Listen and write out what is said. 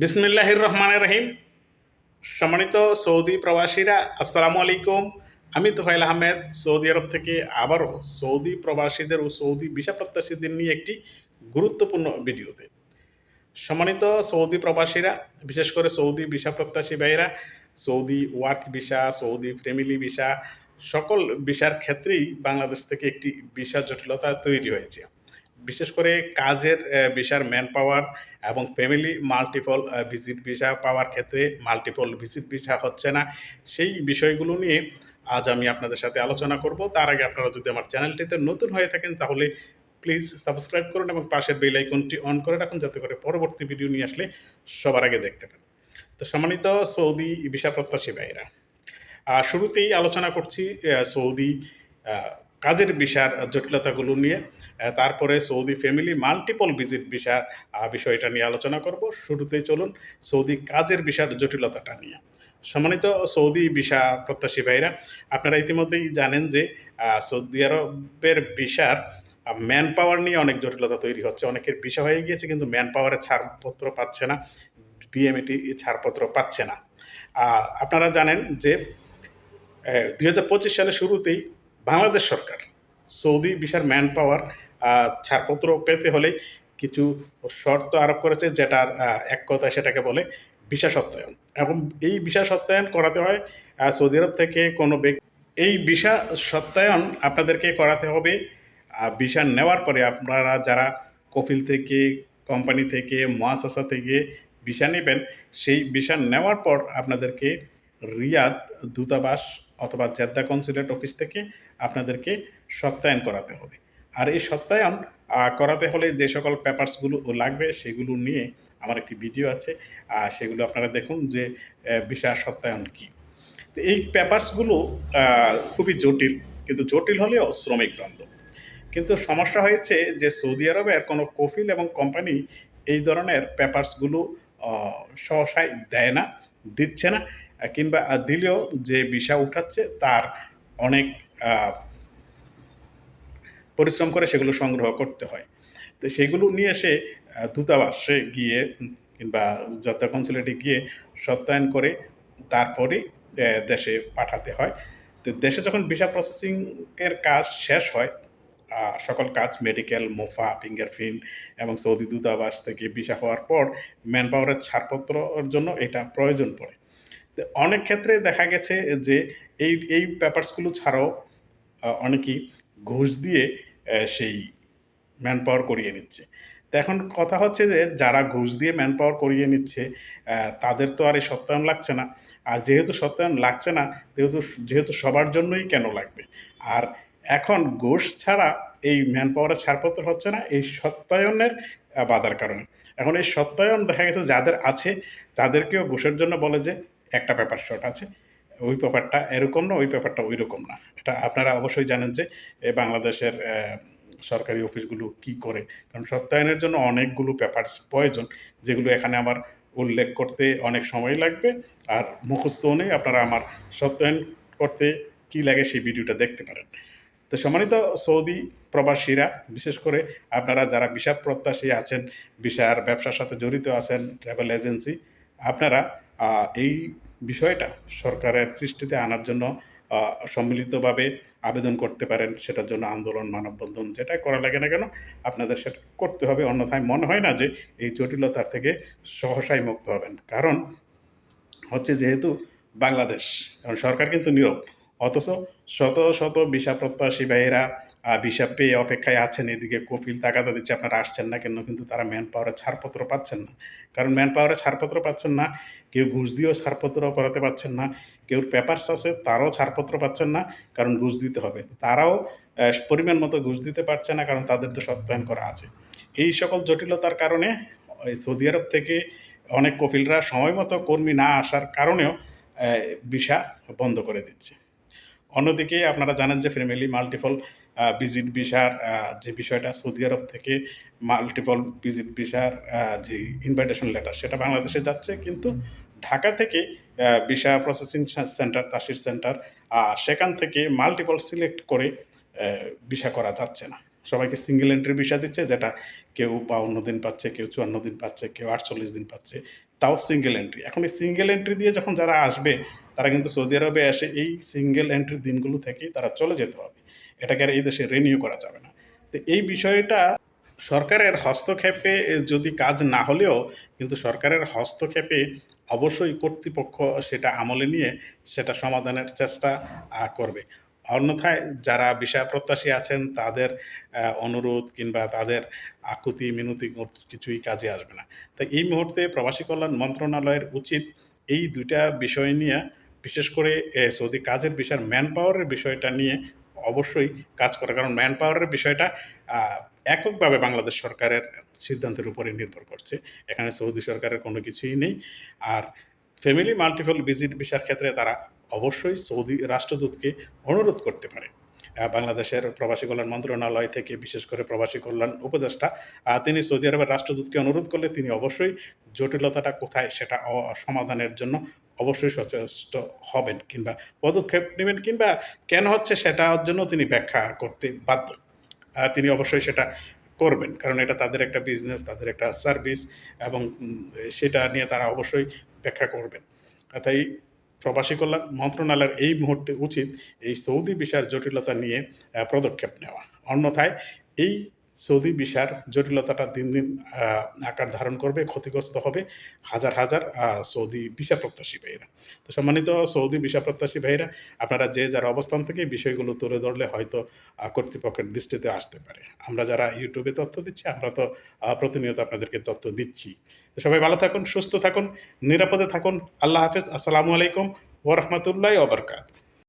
বিসমিল্লাহির রহমান রহিম সম্মানিত সৌদি প্রবাসীরা, আসসালামু আলাইকুম। আমি তোফাইল আহমেদ, সৌদি আরব থেকে আবারও সৌদি প্রবাসীদের ও সৌদি ভিসা প্রত্যাশীদের নিয়ে একটি গুরুত্বপূর্ণ ভিডিওতে। সম্মানিত সৌদি প্রবাসীরা, বিশেষ করে সৌদি ভিসা প্রত্যাশী ভাইরা Saudi work visa, Saudi family visa, সকল ভিসার ক্ষেত্রেই বাংলাদেশ থেকে একটি ভিসা জটিলতা তৈরি হয়েছে। বিশেষ করে কাজের ভিসার ম্যান পাওয়ার এবং ফ্যামিলি মাল্টিপল ভিজিট ভিসা পাওয়ার ক্ষেত্রে মাল্টিপল ভিজিট ভিসা হচ্ছে না। সেই বিষয়গুলো নিয়ে আজ আমি আপনাদের সাথে আলোচনা করব। তার আগে আপনারা যদি আমার চ্যানেলটিতে নতুন হয়ে থাকেন তাহলে প্লিজ সাবস্ক্রাইব করুন এবং পাশের বেল আইকনটি অন করে রাখুন যাতে করে পরবর্তী ভিডিও নিয়ে আসলে সবার আগে দেখতে পান। তো সম্মানিত সৌদি ভিসা প্রত্যাশী ভাইরা শুরুতেই আলোচনা করছি সৌদি কাজের ভিসার জটিলতাগুলো নিয়ে তারপরে সৌদি ফ্যামিলি মাল্টিপল ভিজিট আহ, বিষয়টা নিয়ে আলোচনা করব। শুরুতেই চলুন সৌদি কাজের ভিসার জটিলতাটা নিয়ে। সম্মানিত সৌদি ভিসা প্রত্যাশী ভাইরা আপনারা ইতিমধ্যেই জানেন যে সৌদি আরবের ভিসার ম্যান পাওয়ার নিয়ে অনেক জটিলতা তৈরি হচ্ছে। অনেকের ভিসা হয়ে গিয়েছে কিন্তু ম্যান পাওয়ারের ছাড়পত্র পাচ্ছে না বিএমএটি ছাড়পত্র পাচ্ছে না। আপনারা জানেন যে দুই সালের শুরুতেই বাংলাদেশ সরকার, সৌদি ভিসার ম্যান পাওয়ার ছাড়পত্র পেতে হলে কিছু শর্ত আরোপ করেছে যেটার এক কথায় সেটাকে বলে ভিসা সত্যায়ন। এবং এই ভিসা সত্যায়ন করাতে হয় সৌদি আরব থেকে কোনো ব্যক্তি, এই ভিসা সত্যায়ন আপনাদেরকে করাতে হবে ভিসা নেওয়ার পরে আপনারা যারা কফিল থেকে, কোম্পানি থেকে, মহাসাসা থেকে ভিসা নেবেন, সেই ভিসা নেওয়ার পর আপনাদেরকে রিয়াদ দূতাবাস অথবা জেদ্দা কনসুলেট অফিস থেকে আপনাদেরকে সত্যায়ন করাতে হবে। আর এই সত্যায়ন করাতে হলে যে সকল পেপারসগুলো লাগবে সেগুলো নিয়ে আমার একটি ভিডিও আছে। আর সেগুলো আপনারা দেখুন যে ভিসা সত্যায়ন কী। তো এই পেপারসগুলো খুবই জটিল, কিন্তু জটিল হলেও শ্রমিক বান্ধব কিন্তু সমস্যা হয়েছে যে সৌদি আরবের কোনো কফিল এবং কোম্পানি এই ধরনের পেপারসগুলো সহসায় দেয় না, দিচ্ছে না, কিংবা দিলেও যে ভিসা উঠাচ্ছে তার অনেক পরিশ্রম করে সেগুলো সংগ্রহ করতে হয়। তো সেগুলো নিয়ে এসে দূতাবাসে গিয়ে কিংবা যত কনসুলেটে গিয়ে সত্যায়ন করে তারপরে দেশে পাঠাতে হয়। তো দেশে যখন ভিসা প্রসেসিংয়ের কাজ শেষ হয় সকল কাজ মেডিকেল, মোফা, ফিঙ্গারপ্রিন্ট এবং সৌদি দূতাবাস থেকে ভিসা হওয়ার পর ম্যান পাওয়ারের ছাড়পত্রর জন্য এটা প্রয়োজন পড়ে। তো অনেক ক্ষেত্রে দেখা গেছে যে এই এই পেপারসগুলো ছাড়াও অনেকেই ঘুষ দিয়ে সেই ম্যান পাওয়ার করিয়ে নিচ্ছে। তো এখন কথা হচ্ছে যে, যারা ঘুষ দিয়ে ম্যান পাওয়ার করিয়ে নিচ্ছে তাদের তো আর এই সত্যায়ন লাগছে না। আর যেহেতু সত্যায়ন লাগছে না, যেহেতু যেহেতু সবার জন্যই কেন লাগবে? আর এখন ঘুষ ছাড়া এই ম্যান পাওয়ারের ছাড়পত্র হচ্ছে না, এই সত্যায়নের বাধার কারণে। এখন এই সত্যায়ন দেখা গেছে যাদের আছে, তাদেরকেও ঘুষের জন্য বলে যে, একটা পেপার শর্ট আছে। ওই পেপারটা এরকম না, ওই পেপারটা ওই রকম না। এটা আপনারা অবশ্যই জানেন যে বাংলাদেশের সরকারি অফিসগুলো কি করে। কারণ সত্যায়নের জন্য অনেকগুলো পেপারস প্রয়োজন, যেগুলো এখানে আমার উল্লেখ করতে অনেক সময় লাগবে। আর মুখস্থও নেই, আপনারা আমার সত্যায়ন করতে কি লাগে সেই ভিডিওটা দেখতে পারেন। তো সম্মানিত সৌদি প্রবাসীরা, বিশেষ করে আপনারা যারা ভিসা প্রত্যাশী আছেন, ভিসার ব্যবসার সাথে জড়িত আছেন, ট্রাভেল এজেন্সি, আপনারা এই বিষয়টা সরকারের দৃষ্টিতে আনার জন্য সম্মিলিতভাবে আবেদন করতে পারেন, সেটার জন্য আন্দোলন, মানববন্ধন যেটাই করা লাগে না কেন, আপনাদের সেটা করতে হবে। অন্যথায় মনে হয় না যে এই জটিলতার থেকে সহসাই মুক্ত হবেন। কারণ হচ্ছে যেহেতু বাংলাদেশ, কারণ সরকার কিন্তু নীরব। অথচ শত শত ভিসা প্রত্যাশী ভিসা পেয়ে অপেক্ষায় আছেন। এদিকে কপিল তাকাদা দিচ্ছে, আপনারা আসছেন না কেন? কিন্তু তারা ম্যান পাওয়ারের ছাড়পত্র পাচ্ছেন না। কারণ ম্যান পাওয়ারের ছাড়পত্র পাচ্ছেন না, কেউ ঘুষ দিয়েও ছাড়পত্র করাতে পারছেন না কেউ পেপারস আছে তারাও ছাড়পত্র পাচ্ছেন না, কারণ ঘুষ দিতে হবে। তারাও পরিমাণ মতো ঘুষ দিতে পারছে না, কারণ তাদের তো সত্যায়ন করা আছে। এই সকল জটিলতার কারণে সৌদি আরব থেকে অনেক কফিলরা সময় মতো কর্মী না আসার কারণেও ভিসা বন্ধ করে দিচ্ছে। অন্যদিকে আপনারা জানেন যে, ফ্যামিলি মাল্টিপল ভিজিট ভিসার যে বিষয়টা সৌদি আরব থেকে মাল্টিপল ভিজিট ভিসার যে ইনভাইটেশন লেটার সেটা বাংলাদেশে যাচ্ছে। কিন্তু ঢাকা থেকে visa processing centre Tasheer centre সেখান থেকে মাল্টিপল সিলেক্ট করে ভিসা করা যাচ্ছে না। সবাইকে সিঙ্গেল এন্ট্রি ভিসা দিচ্ছে, যেটা কেউ বাউন্ন দিন পাচ্ছে, কেউ চুয়ান্ন দিন পাচ্ছে, কেউ আটচল্লিশ দিন পাচ্ছে, তাও সিঙ্গেল এন্ট্রি এখন এই সিঙ্গেল এন্ট্রি দিয়ে যখন যারা আসবে, তারা কিন্তু সৌদি আরবে এসে এই সিঙ্গেল এন্ট্রির দিনগুলো থেকেই তারা চলে যেতে হবে। এটাকে আর এই দেশে রিনিউ করা যাবে না। তো এই বিষয়টা সরকারের হস্তক্ষেপে যদি কাজ না হলেও কিন্তু সরকারের হস্তক্ষেপে অবশ্যই কর্তৃপক্ষ সেটা আমলে নিয়ে সেটা সমাধানের চেষ্টা করবে। অন্যথায় যারা বিষয় প্রত্যাশী আছেন তাদের অনুরোধ কিংবা তাদের আকুতি, মিনতি কিছুই কাজে আসবে না। তাই এই মুহূর্তে প্রবাসী কল্যাণ মন্ত্রণালয়ের উচিত এই দুইটা বিষয় নিয়ে, বিশেষ করে সৌদি কাজের বিষয়ের ম্যান পাওয়ারের বিষয়টা নিয়ে অবশ্যই কাজ করে। কারণ ম্যান পাওয়ারের বিষয়টা এককভাবে বাংলাদেশ সরকারের সিদ্ধান্তের উপরে নির্ভর করছে। এখানে সৌদি সরকারের কোনো কিছুই নেই। আর ফ্যামিলি মাল্টিপল ভিজিট ভিসার ক্ষেত্রে তারা অবশ্যই সৌদি রাষ্ট্রদূতকে অনুরোধ করতে পারে। বাংলাদেশের প্রবাসী কল্যাণ মন্ত্রণালয় থেকে বিশেষ করে প্রবাসী কল্যাণ উপদেষ্টা তিনি সৌদি আরবের রাষ্ট্রদূতকে অনুরোধ করলে তিনি অবশ্যই জটিলতাটা কোথায় সেটা সমাধানের জন্য অবশ্যই সচেষ্ট হবেন কিংবা পদক্ষেপ নেবেন কিংবা কেন হচ্ছে সেটার জন্য তিনি ব্যাখ্যা করতে বাধ্য। তিনি অবশ্যই সেটা করবেন, কারণ এটা তাদের একটা বিজনেস তাদের একটা সার্ভিস এবং সেটা নিয়ে তারা অবশ্যই ব্যাখ্যা করবেন। তাই প্রবাসী কল্যাণ মন্ত্রণালয়ের এই মুহূর্তে উচিত এই সৌদি বিষয়ের জটিলতা নিয়ে পদক্ষেপ নেওয়া। অন্যথায় এই সৌদি বিষার জটিলতাটা দিন দিন আকার ধারণ করবে, ক্ষতিগ্রস্ত হবে হাজার হাজার সৌদি ভিসা প্রত্যাশী ভাইরা তো সম্মানিত সৌদি ভিসা প্রত্যাশী ভাইরা আপনারা যে যার অবস্থান থেকে বিষয়গুলো তুলে ধরলে হয়তো কর্তৃপক্ষের দৃষ্টিতে আসতে পারে। আমরা যারা ইউটিউবে তথ্য দিচ্ছি, আমরা তো প্রতিনিয়ত আপনাদেরকে তথ্য দিচ্ছি। সবাই ভালো থাকুন, সুস্থ থাকুন, নিরাপদে থাকুন। আল্লাহ হাফেজ। আসসালামু আলাইকুম ওরহমতুল্লাহ ওবরকাত